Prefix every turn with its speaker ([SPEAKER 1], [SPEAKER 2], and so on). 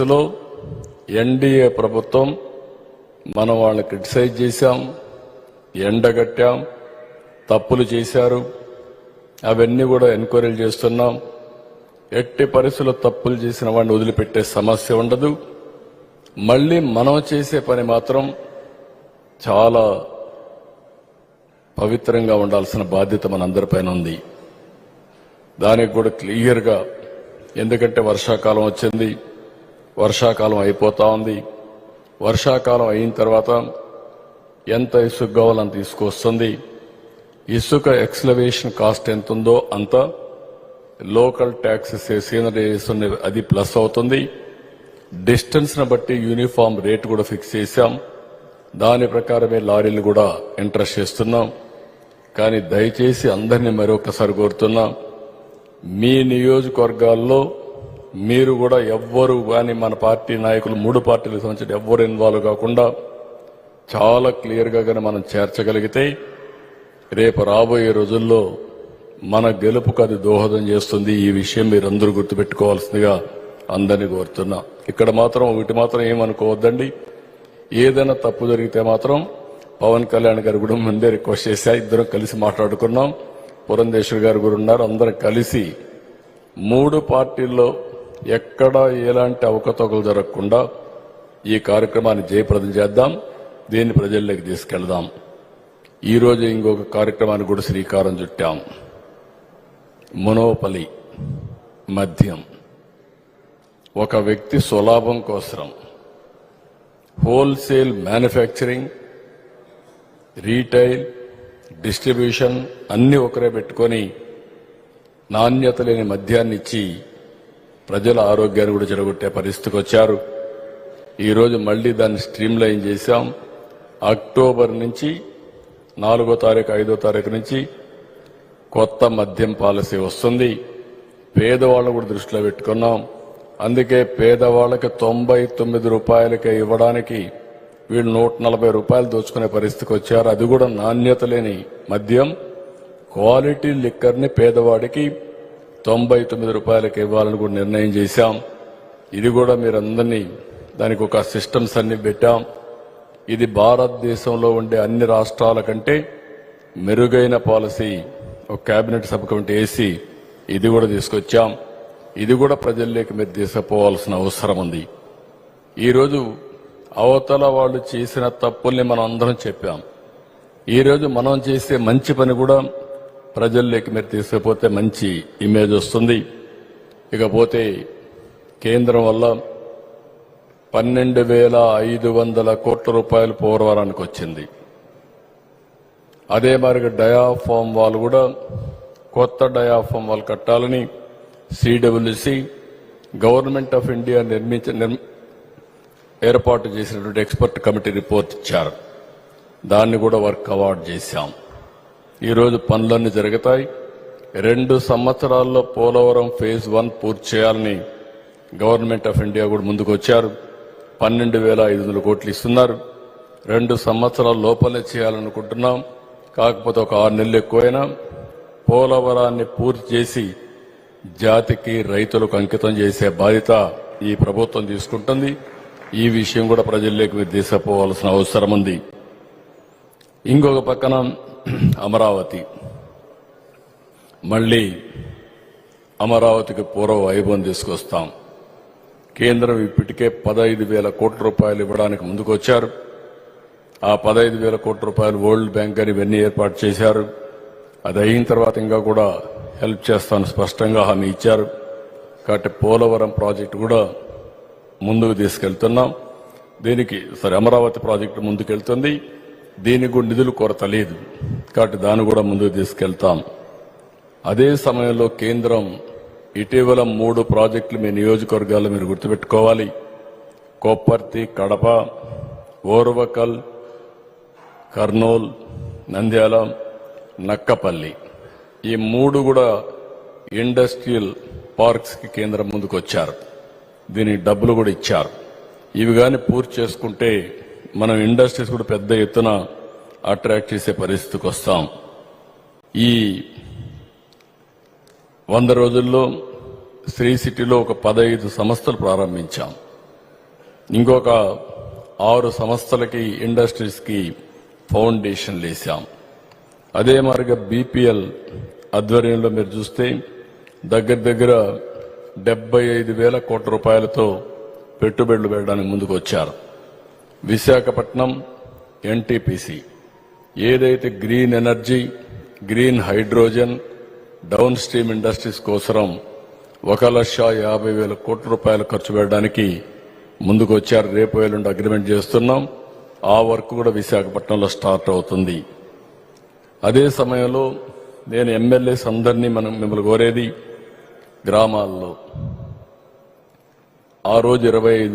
[SPEAKER 1] లో ఎన్డీఏ ప్రభుత్వం మనం వాళ్ళని క్రిటిసైజ్ చేశాం ఎండగట్టాం తప్పులు చేశారు అవన్నీ కూడా ఎంక్వైరీలు చేస్తున్నాం. ఎట్టి పరిస్థితుల్లో తప్పులు చేసిన వాడిని వదిలిపెట్టే సమస్య ఉండదు. మళ్ళీ మనం చేసే పని మాత్రం చాలా పవిత్రంగా ఉండాల్సిన బాధ్యత మనందరిపైన ఉంది. దానికి కూడా క్లియర్గా ఎందుకంటే వర్షాకాలం వచ్చింది వర్షాకాలం అయిపోతా ఉంది. వర్షాకాలం అయిన తర్వాత ఎంత ఇసుక కావాలో తీసుకొస్తుంది? ఇసుక ఎక్స్లవేషన్ కాస్ట్ ఎంత ఉందో అంత లోకల్ ట్యాక్సెస్ సీనరీ అది ప్లస్ అవుతుంది. డిస్టెన్స్ను బట్టి యూనిఫామ్ రేట్ కూడా ఫిక్స్ చేశాం. దాని ప్రకారమే లారీలు కూడా ఇంట్రెస్ట్ చేస్తున్నాం. కానీ దయచేసి అందరినీ మరొకసారి కోరుతున్నాం మీ నియోజకవర్గాల్లో మీరు కూడా ఎవ్వరు కానీ మన పార్టీ నాయకులు మూడు పార్టీలకు సంబంధించిన ఎవ్వరు ఇన్వాల్వ్ కాకుండా చాలా క్లియర్గా కానీ మనం చేర్చగలిగితే రేపు రాబోయే రోజుల్లో మన గెలుపుకు అది దోహదం చేస్తుంది ఈ విషయం మీరందరూ గుర్తుపెట్టుకోవాల్సిందిగా అందరినీ కోరుతున్నా. ఇక్కడ మాత్రం ఒకటి మాత్రం ఏమనుకోవద్దండి. ఏదైనా తప్పు జరిగితే మాత్రం పవన్ కళ్యాణ్ గారు కూడా ముందే రిక్వెస్ట్ చేశా ఇద్దరం కలిసి మాట్లాడుకున్నాం. పురంధేశ్వర్ గారు కూడా ఉన్నారు అందరం కలిసి మూడు పార్టీల్లో ఎక్కడా ఎలాంటి అవకతవకలు జరగకుండా ఈ కార్యక్రమాన్ని జయప్రదం చేద్దాం దీన్ని ప్రజల్లోకి తీసుకెళ్దాం. ఈరోజు ఇంకొక కార్యక్రమానికి కూడా శ్రీకారం చుట్టాం. మునోపలి మద్యం. ఒక వ్యక్తి స్వలాభం కోసం హోల్సేల్ మ్యానుఫ్యాక్చరింగ్ రీటైల్ డిస్ట్రిబ్యూషన్ అన్నీ ఒకరే పెట్టుకొని నాణ్యత లేని మద్యాన్ని ఇచ్చి ప్రజల ఆరోగ్యాన్ని కూడా చెడగొట్టే పరిస్థితికి వచ్చారు. ఈరోజు మళ్ళీ దాన్ని స్ట్రీమ్ లైన్ చేశాం. అక్టోబర్ నుంచి నాలుగో తారీఖు ఐదో తారీఖు నుంచి కొత్త మద్యం పాలసీ వస్తుంది. పేదవాళ్ళను కూడా దృష్టిలో పెట్టుకున్నాం. అందుకే పేదవాళ్ళకి తొంభై తొమ్మిది రూపాయలకే ఇవ్వడానికి వీళ్ళు నూట నలభై రూపాయలు దోచుకునే పరిస్థితికి వచ్చారు. అది కూడా నాణ్యత లేని మద్యం. క్వాలిటీ లిక్కర్ని పేదవాడికి తొంభై తొమ్మిది రూపాయలకి ఇవ్వాలని కూడా నిర్ణయం చేశాం. ఇది కూడా మీరందరినీ దానికి ఒక సిస్టమ్స్ అన్ని పెట్టాం. ఇది భారతదేశంలో ఉండే అన్ని రాష్ట్రాల కంటే మెరుగైన పాలసీ ఒక కేబినెట్ సబ్ కమిటీ వేసి ఇది కూడా తీసుకొచ్చాం. ఇది కూడా ప్రజల్లోకి మీరు తీసుకుపోవాల్సిన అవసరం ఉంది. ఈరోజు అవతల వాళ్ళు చేసిన తప్పుల్ని మనం అందరం చెప్పాం. ఈరోజు మనం చేసే మంచి పని కూడా ప్రజల్లోకి మీరు తీసుకుపోతే మంచి ఇమేజ్ వస్తుంది. ఇకపోతే కేంద్రం వల్ల పన్నెండు వేల ఐదు వందల కోట్ల రూపాయలు పోలవరానికి వచ్చింది. అదే మరి డయాఫామ్ వాళ్ళు కూడా కొత్త డయాఫామ్ వాళ్ళు కట్టాలని సిడబ్ల్యూసి గవర్నమెంట్ ఆఫ్ ఇండియా నిర్మించ నిర్మ- ఏర్పాటు చేసినటువంటి ఎక్స్పర్ట్ కమిటీ రిపోర్ట్ ఇచ్చారు. దాన్ని కూడా వర్క్ అవార్డ్ చేశాం. ఈరోజు పనులన్నీ జరుగుతాయి. రెండు సంవత్సరాల్లో పోలవరం ఫేజ్ వన్ పూర్తి చేయాలని గవర్నమెంట్ ఆఫ్ ఇండియా కూడా ముందుకు వచ్చారు. పన్నెండు వేల ఐదు వందల కోట్లు ఇస్తున్నారు. రెండు సంవత్సరాల లోపలే చేయాలనుకుంటున్నాం. కాకపోతే ఒక ఆరు నెలలు ఎక్కువైనా పోలవరాన్ని పూర్తి చేసి జాతికి రైతులకు అంకితం చేసే బాధ్యత ఈ ప్రభుత్వం తీసుకుంటుంది. ఈ విషయం కూడా ప్రజల్లోకి మీరు తీసుకుపోవాల్సిన అవసరం ఉంది. ఇంకొక పక్కన అమరావతి. మళ్ళీ అమరావతికి పూర్వ వైభవం తీసుకొస్తాం. కేంద్రం ఇప్పటికే పదహైదు వేల కోట్ల రూపాయలు ఇవ్వడానికి ముందుకొచ్చారు. ఆ పదహైదు వేల కోట్ల రూపాయలు వరల్డ్ బ్యాంక్ అని ఇవన్నీ ఏర్పాటు చేశారు. అది అయిన తర్వాత ఇంకా కూడా హెల్ప్ చేస్తాను స్పష్టంగా హామీ ఇచ్చారు. కాబట్టి పోలవరం ప్రాజెక్టు కూడా ముందుకు తీసుకెళ్తున్నాం. దీనికి సరే అమరావతి ప్రాజెక్టు ముందుకెళ్తుంది. దీనికి కూడా నిధులు కొరత లేదు. కాబట్టి దాన్ని కూడా ముందుకు తీసుకెళ్తాం. అదే సమయంలో కేంద్రం ఇటీవల మూడు ప్రాజెక్టులు మీ నియోజకవర్గాల్లో మీరు గుర్తుపెట్టుకోవాలి. కోపర్తి కడప ఓర్వకల్ కర్నూల్ నంద్యాల నక్కపల్లి. ఈ మూడు కూడా ఇండస్ట్రియల్ పార్క్స్కి కేంద్రం ముందుకు వచ్చారు దీనికి డబ్బులు కూడా ఇచ్చారు. ఇవి కానీ పూర్తి చేసుకుంటే మనం ఇండస్ట్రీస్ కూడా పెద్ద ఎత్తున అట్రాక్ట్ చేసే పరిస్థితికి వస్తాం. ఈ వంద రోజుల్లో శ్రీ సిటీలో ఒక పదహైదు సంస్థలు ప్రారంభించాం. ఇంకొక ఆరు సంస్థలకి ఇండస్ట్రీస్కి ఫౌండేషన్ లేసాం అదే మాదిరిగా బీపీఎల్ ఆధ్వర్యంలో మీరు చూస్తే దగ్గర దగ్గర డెబ్బై ఐదు వేల కోట్ల రూపాయలతో పెట్టుబడులు పెట్టడానికి ముందుకు వచ్చారు విశాఖపట్నం ఎన్టీపీసీ. ఏదైతే green energy green hydrogen downstream industries కోసరం ఒక లక్ష యాభై వేల కోట్ల రూపాయలు ఖర్చు పెట్టడానికి ముందుకు వచ్చారు రేపు ఎల్లుండి అగ్రిమెంట్ చేస్తున్నాం. ఆ వర్క్ కూడా విశాఖపట్నంలో స్టార్ట్ అవుతుంది. అదే సమయంలో నేను ఎమ్మెల్యేస్ అందరినీ మనం మిమ్మల్ని కోరేది గ్రామాల్లో. ఆ రోజు ఇరవై